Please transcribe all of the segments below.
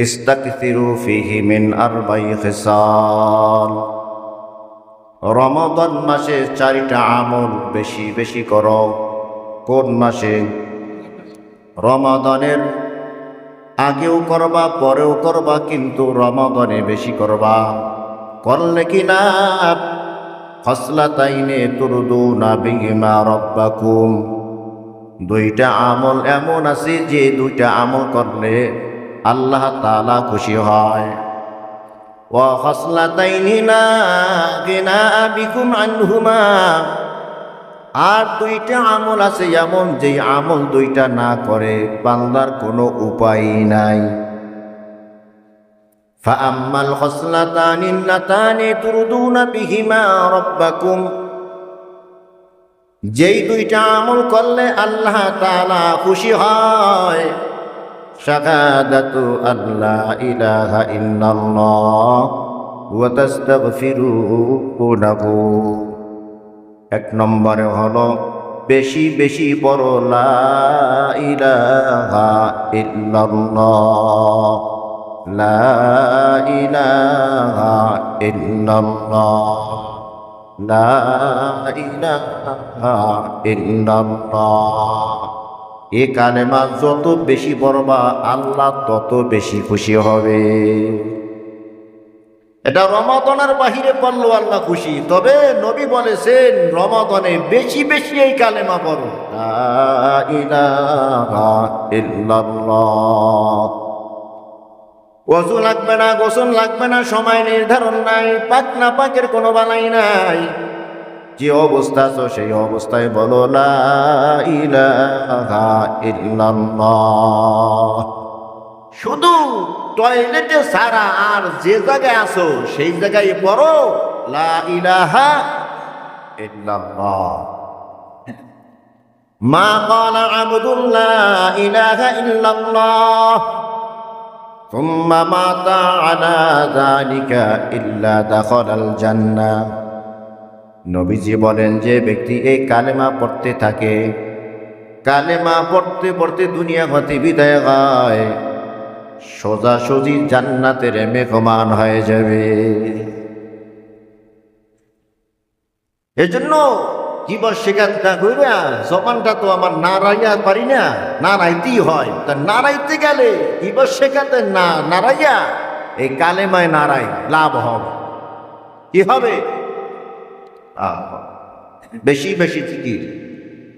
استكثروا فيه من أربع خصال রমাদান মাসে চারিটা আমল বেশি বেশি করো কোন মাসে রমাদানের আগেও করবা পরেও করবা কিন্তু রমাদানে বেশি করবা করলে কি না ফসলাতাইনে তুরদু না বিহিমা রব্বাকুম দুইটা আমল এমন আছে যে দুইটা আমল করলে আল্লাহ তালা খুশি হয় ও ফসলাতাইনি না গেনা বিকুম আনহুমা আর দুইটা আমল আছে এমন যে আমল দুইটা না করে বান্দার কোনো উপায় নাই فأما الخصلتان اللتان تردون بهما ربكم যেই দুইটা আমল করলে আল্লাহ তাআলা খুশি হয় শাহাদাতু আল্লাহ ইলাহা ইল্লাল্লাহ ওয়া তাস্তাগফিরুনাহু এক নম্বরে হলো, বেশি বেশি বড় লা ইলাহা ইল্লাল্লাহ। লা ইলাহা ইল্লাল্লাহ। লা ইলাহা ইল্লাল্লাহ। এ কালেমা যত বেশি পড়বা আল্লাহ তত বেশি খুশি হবে। এটা রমাদনের বাহিরে পড়ল আল্লাহ খুশি। তবে নবী বলেছেন, রমাদনে বেশি বেশি এই কালেমা পড়ো। ওযু লাগবে না, গোসল লাগবে না, সময় নির্ধারণ নাই, পাক না পাকের কোনো বালাই নাই। যে অবস্থা আছো সেই অবস্থায় বলো লা ইলাহা ইল্লাল্লাহ শুধু টয়লেটে সারা আর যে জায়গায় আছো সেই জায়গায় পড়ো লা ইলাহা ইল্লাল্লাহ মা قال عبد لا إله إلا الله ثم مات على ذلك إلا دخل الجنة নবীজি বলেন যে ব্যক্তি এই কালেমা পড়তে থাকে। কালেমা পড়তে পড়তে দুনিয়া হতে বিদায় হয়। সোজাসুজি জান্নাতের মেঘমান হয়ে যাবে। এজন্য জীবন শেখাতে কইরা জবানটা তো আমার নাড়াইয়া পারি না, নাড়াইতেই হয়। তা নাড়াইতে গেলে জীবন শেখাতে না নাড়াইয়া এই কালেমায় নাড়াই, লাভ হবে। কি হবে? বেশি বেশি জিকির।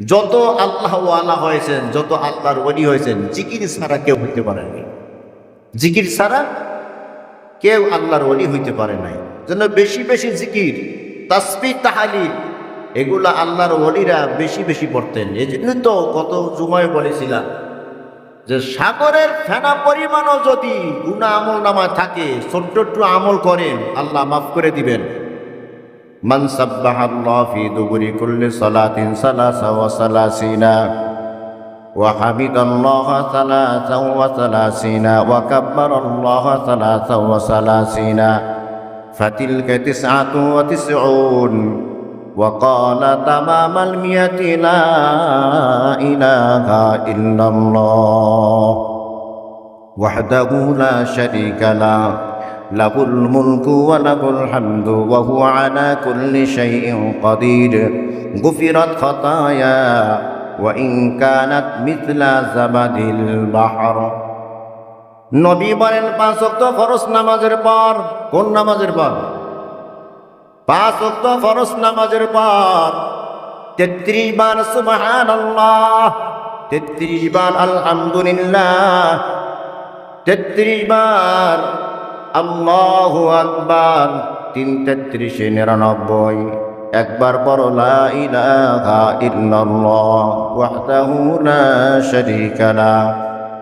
যত আল্লাহ ওয়ালা হয়েছেন, যত আল্লাহর ওলি হয়েছেন, জিকির ছাড়া কেউ হইতে পারেনি জিকির ছাড়া কেউ আল্লাহর ওলি হইতে পারে নাই। জন্য বেশি বেশি জিকির, তাসবি, তাহালিল, এগুলা আল্লাহর ওলিরা বেশি বেশি পড়তেন। এই জন্য তো কত জুমায় বলেছিলাম যে সাগরের ফেনা পরিমাণও যদি গুণা আমল নামা থাকে, ছোট্ট আমল করেন, আল্লাহ মাফ করে দিবেন। من سبح الله في دبر كل صلاة ثلاثة وثلاثين وحمد الله ثلاثا وثلاثين وكبر الله ثلاثا وثلاثين فتلك تسعة وتسعون وقال تمام المئة لا إله إلا الله وحده لا شريك له. له الملك وله الحمد وهو على كل شيء قدير غفرت خطايا وإن كانت مثل زبد البحر নবী বলেন পাঁচ অক্ত ফরস নামাজের পর কোন নামাজের পর পাঁচ অক্ত ফরস নামাজের পর তেত্রিশ বার সুবহান আল্লাহ তেত্রিশ বার আলহামদুলিল্লাহ তেত্রিশ বার আল্লাহু আকবার। তিন তেত্রিশে, নিরানব্বই। একবার পড়ো, লা ইলাহা ইল্লাল্লাহ, ওয়াহদাহু লা শারীকা লা,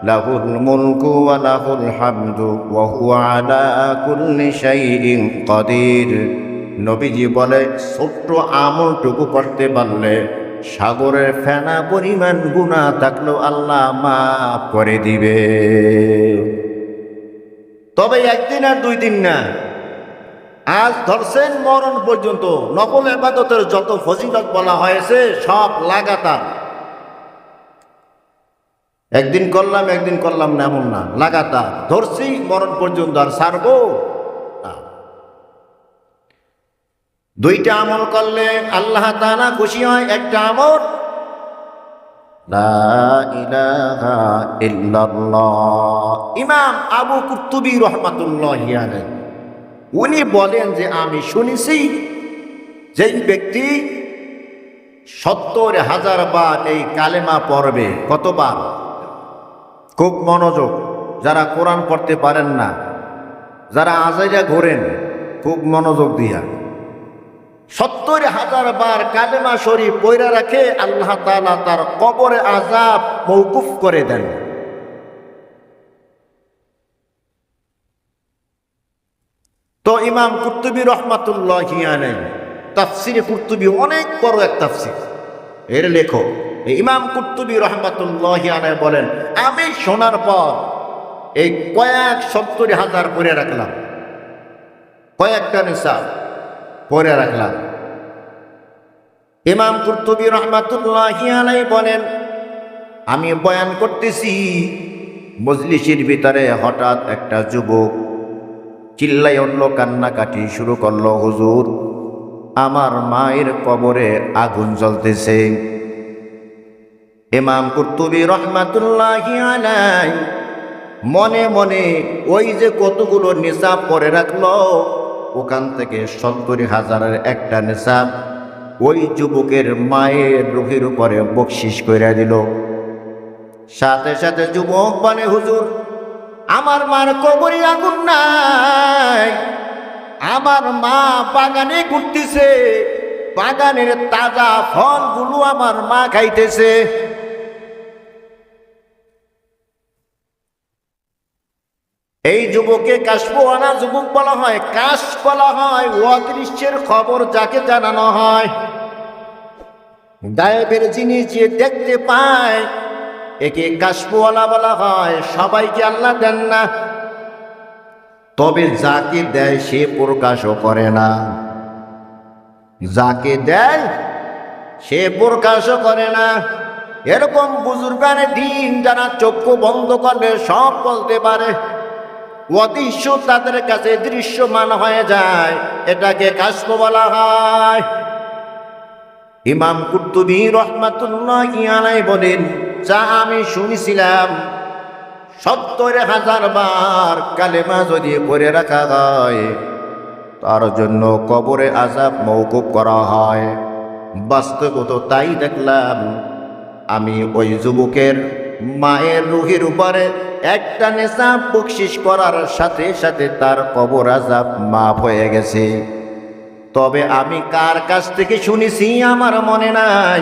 লাহুল মুলকু ওয়া লাহুল হামদু, ওয়া হুয়া আলা কুল্লি নবীজি বলে, ছোট্ট আমলটুকু করতে পারলে সাগরের ফেনা পরিমাণ গুণা থাকলেও আল্লাহ মাফ করে দিবে। তবে একদিন আর দুই দিন না আজ ধরছেন মরণ পর্যন্ত নকল এবাদতের যত ফজিলত বলা হয়েছে, সব লাগাতার একদিন করলাম একদিন করলাম না, এমন না, লাগাতার ধরছি, মরণ পর্যন্ত আর না। দুইটা আমল করলে আল্লাহ তাআলা খুশি হয়, একটা আমল। ইমাম আবু কুতুবি রহমাতুল্লাহ উনি বলেন যে আমি শুনেছি যেই ব্যক্তি সত্তর হাজার বার এই কালেমা পড়বে, কতবার? খুব মনোযোগ। যারা কোরআন পড়তে পারেন না, যারা আজাইরা ঘোরেন, খুব মনোযোগ দিয়া। সত্তর হাজার বার কালেমা শরীফ পয়রা রাখে, আল্লাহ তাআলা তার কবরে আজাব মৌকুফ করে দেন। তো ইমাম কুর্তুবী রহমাতুল্লাহ আলেন তাফসিরে কুর্তুবী অনেক বড় এক তাফসির। এর লেখক ইমাম কুর্তুবী রহমাতুল্লাহ আলাই বলেন, আমি শোনার পর এই কয়েক সত্তর হাজার পরে রাখলাম। কয়েকটা নিসাব পরে রাখলাম। ইমাম কুর্তুবী রহমাতুল্লাহ আলাই বলেন, আমি বয়ান করতেছি, মজলিসের ভিতরে হঠাৎ একটা যুবক চিল্লাই অন্য কান্নাকাটি শুরু করল, হুজুর, আমার মায়ের কবরে আগুন জ্বলতেছে। ইমাম কুর্তুবী রহমাতুল্লাহ আলাই মনে মনে ওই যে কতগুলো নিসাব করে রাখল ওখান থেকে সত্তর হাজারের একটা নেশাব ওই যুবকের মায়ের রুহির উপরে বকশিস করে দিল, সাথে সাথে যুবক বলে, হুজুর, আমার মার কবরে আগুন নাই, আমার মা বাগানে ঘুরতেছে, বাগানের তাজা ফলগুলো আমার মা খাইতেছে। এই যুবকে কাশপোয়ানা যুবক বলা হয়। কাশ বলা হয়, অদৃশ্যের খবর যাকে জানানো হয়। গায়েবের জিনিস যে দেখতে পায়, একে কাশপোয়ালা বলা হয়। সবাইকে আল্লাহ দেন না। তবে যাকে দেয় সে প্রকাশও করে না। যাকে দেয় সে প্রকাশও করে না। এরকম বুজুর্গানের দিন যারা চক্ষু বন্ধ করলে সব বলতে পারে অদৃশ্য তাদের কাছে দৃশ্যমান হয়ে যায়। এটাকে কাশ্প বলা হয়। ইমাম কুর্তুবী রহমাতুল্লাহ আলাই বলেন, যা আমি শুনেছিলাম, সত্তর হাজার বার কালেমা যদি পরে রাখা হয় তার জন্য কবরে আজাব মৌকুব করা হয়। বাস্তবত তাই দেখলাম, আমি ওই যুবকের মায়ের রুহির উপরে একটা নেশা বকশিস করার সাথে সাথে তার কবর আজাব মাফ হয়ে গেছে। তবে আমি কার কাছ থেকে শুনেছি আমার মনে নাই?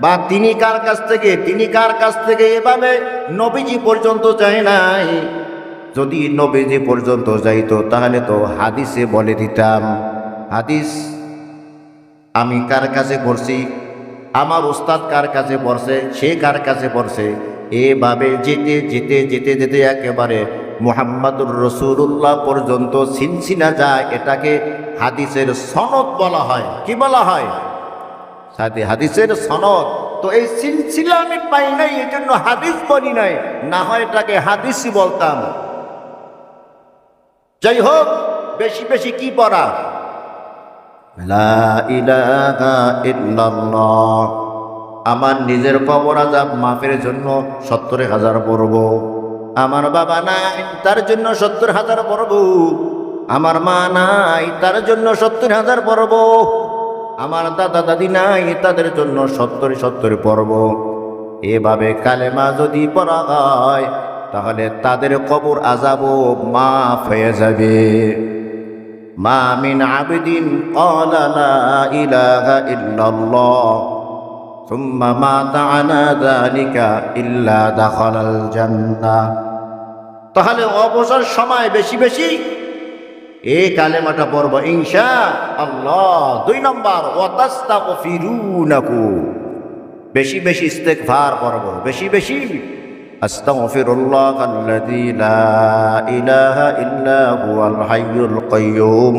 বা তিনি কার কাছ থেকে, তিনি কার কাছ থেকে এভাবে নবীজি পর্যন্ত যায় নাই? যদি নবীজি পর্যন্ত যাইতো, তাহলে তো হাদিসে বলে দিতাম। হাদিস আমি কার কাছে পড়ছি? আমার উস্তাদ কার কাছে পড়ছে, সে কার কাছে পড়ছে? এভাবে যেতে যেতে যেতে যেতে একেবারে মোহাম্মদুর রসুল্লাহ পর্যন্ত সিলসিলা যায়। এটাকে হাদিসের সনদ বলা হয়। কি বলা হয়? হাদিসের সনদ। তো এই সিলসিলা আমি পাই নাই এই জন্য হাদিস বলি নাই। না হয় এটাকে হাদিসই বলতাম। যাই হোক, বেশি বেশি কি পড়া? আমার নিজের কবর আজাব মাফের জন্য সত্তর হাজার পড়ব। আমার বাবা নাই, তার জন্য সত্তর হাজার পড়ব। আমার মা নাই, তার জন্য সত্তর হাজার পড়ব। আমার দাদা দাদি নাই, তাদের জন্য সত্তর সত্তর পড়ব। এভাবে কালেমা যদি পড়া হয়, তাহলে তাদের কবর আজাবও মাফ হয়ে যাবে। মা মিন আবদিন قال لا إله إلا الله ثم مات على ذلك إلا دخل الجنة তাহলে অবসর সময় বেশি বেশি এই কালেমাটা পড়ব ইনশা আল্লাহ দুই নম্বর ওয়াতাস্তাগফিরুনাকু বেশি বেশি ইস্তেগফার পড়ব বেশি বেশি أستغفر الله الذي لا إله إلا هو الحي القيوم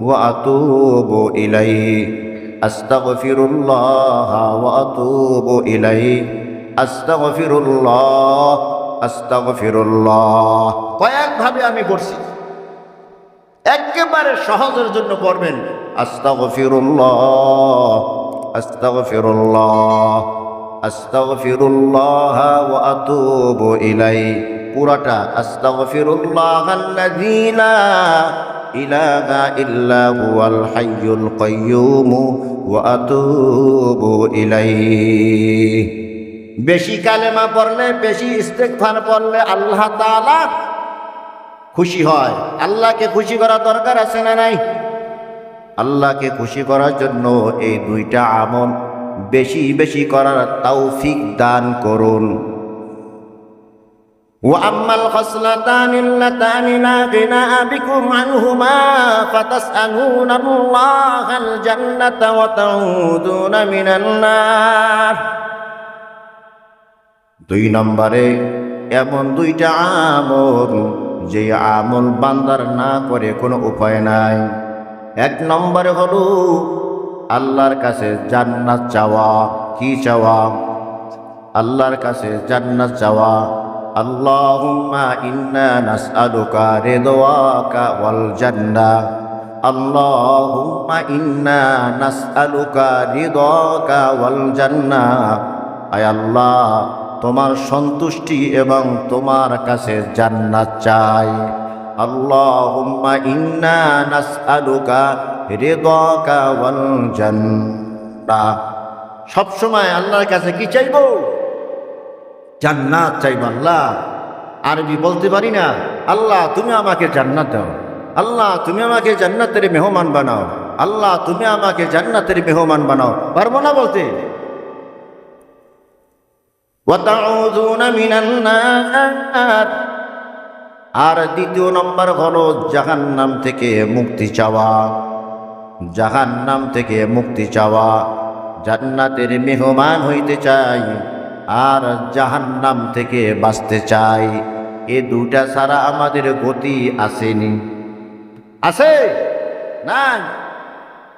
وأتوب إليه أستغفر الله وأتوب إليه আস্তাগফিরুল্লাহ আস্তাগফিরুল্লাহ কয়েকভাবে আমি পড়ছি একেবারে সহজের জন্য পড়বেন আস্তাগফিরুল্লাহ আস্তাগফিরুল্লাহ আস্তাগফিরুল্লাহ ওয়া আতুবু ইলাই। পুরাটা, আস্তাগফিরুল্লাহ আল্লাযী লা ইলাহা ইল্লা হুয়াল হাইয়ুল কাইয়্যুম ওয়া আতুবু ইলাইহি বেশি কালেমা পড়লে, বেশি ইস্তেগফার পড়লে আল্লাহ তাআলা খুশি হয়। আল্লাহকে খুশি করা দরকার আছে না নাই? আল্লাহকে খুশি করার জন্য এই দুইটা আমল বেশি বেশি করার তৌফিক দান করুন وأما الخصلتان اللتان لا غنى بكم عنهما فتسألون الله الجنة وتعودون من النار দুই নম্বরে এমন দুইটা আমল যে আমল বান্দার না করে কোনো উপায় নাই এক নম্বরে হলো আল্লাহর কাছে জান্নাত চাওয়া, কি চাওয়া? আল্লাহর কাছে জান্নাত চাওয়া। আল্লাহুম্মা ইন্না নাসআলুকা রিদওয়াকা ওয়াল জান্নাহ আল্লাহুম্মা ইন্না নাসআলুকা রিদওয়াকা ওয়াল জান্নাহ আয় আল্লাহ, তোমার সন্তুষ্টি এবং তোমার কাছে জান্নাত চাই। আল্লাহুম্মা ইন্না নাসআলুকা সব সময় সবসময় আল্লাহর কাছে কি চাইব? জান্নাত চাইব আল্লাহ। আরবি বলতে পারি না, আল্লাহ তুমি আমাকে জান্নাত দাও। আল্লাহ তুমি আমাকে জান্নাতের মেহমান বানাও। আল্লাহ তুমি আমাকে জান্নাতের মেহমান বানাও। পারব না বলতে? আর দ্বিতীয় নম্বর হল জাহান্নাম থেকে মুক্তি চাওয়া। জাহান্নাম থেকে মুক্তি চাওয়া, জান্নাতের মেহমান হইতে চাই আর জাহান্নাম থেকে বাঁচতে চাই। এ দুটা ছাড়া আমাদের গতি আসেনি। আছে? না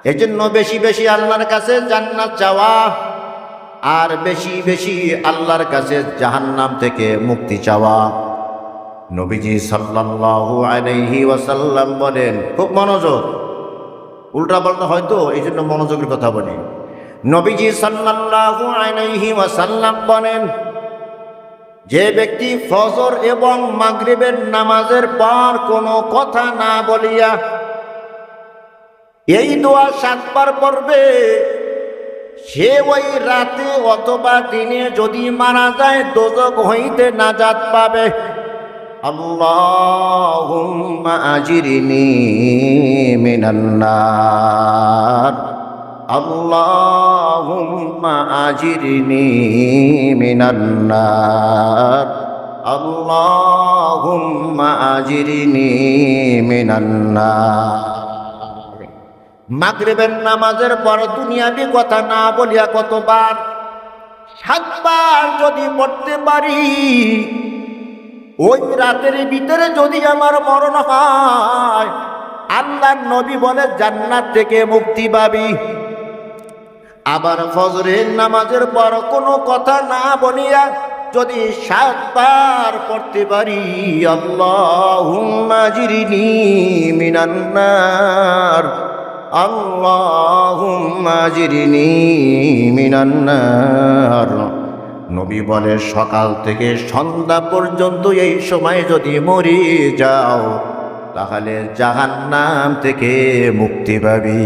এজন্য বেশি বেশি আল্লাহর কাছে জান্নাত চাওয়া আর বেশি বেশি আল্লাহর কাছে জাহান্নাম থেকে মুক্তি চাওয়া। নবীজি সাল্লাল্লাহু আলাইহি ওয়াসাল্লাম বলেন, খুব মনোযোগ। উল্টা পাল্টা হয়তো এই জন্য মনোযোগের কথা বলি। নবীজি ওয়াসাল্লাম বলেন, যে ব্যক্তি ফজর এবং মাগরিবের নামাজের পর কোনো কথা না বলিয়া এই দোয়া সাতবার পড়বে, সে ওই রাতে অথবা দিনে যদি মারা যায়, দোজক হইতে নাজাত পাবে। আল্লাহুম্মা আজিরিনি মিনান্নার আল্লাহুম্মা আজিরিনি মিনান্নার আল্লাহুম্মা আজিরিনি মিনান্নার মাগরিবের নামাজের পর দুনিয়াবি কথা না বলিয়া কতবার, সাতবার যদি পড়তে পারি ওই রাতের ভিতরে যদি আমার মরণ হয় আল্লাহ নবী বলে জান্নাত থেকে মুক্তি পাবি। আবার ফজরের নামাজের পর কোনো কথা না বলিয়া যদি সাতবার পড়তে পারি, আল্লাহুম্মা জিরিনি মিনান্নার। আল্লাহুম্মা জিরিনি মিনান্নার। নবী বলে, সকাল থেকে সন্ধ্যা পর্যন্ত এই সময় যদি মরি যাও, তাহলে জাহান্নাম থেকে মুক্তি পাবি।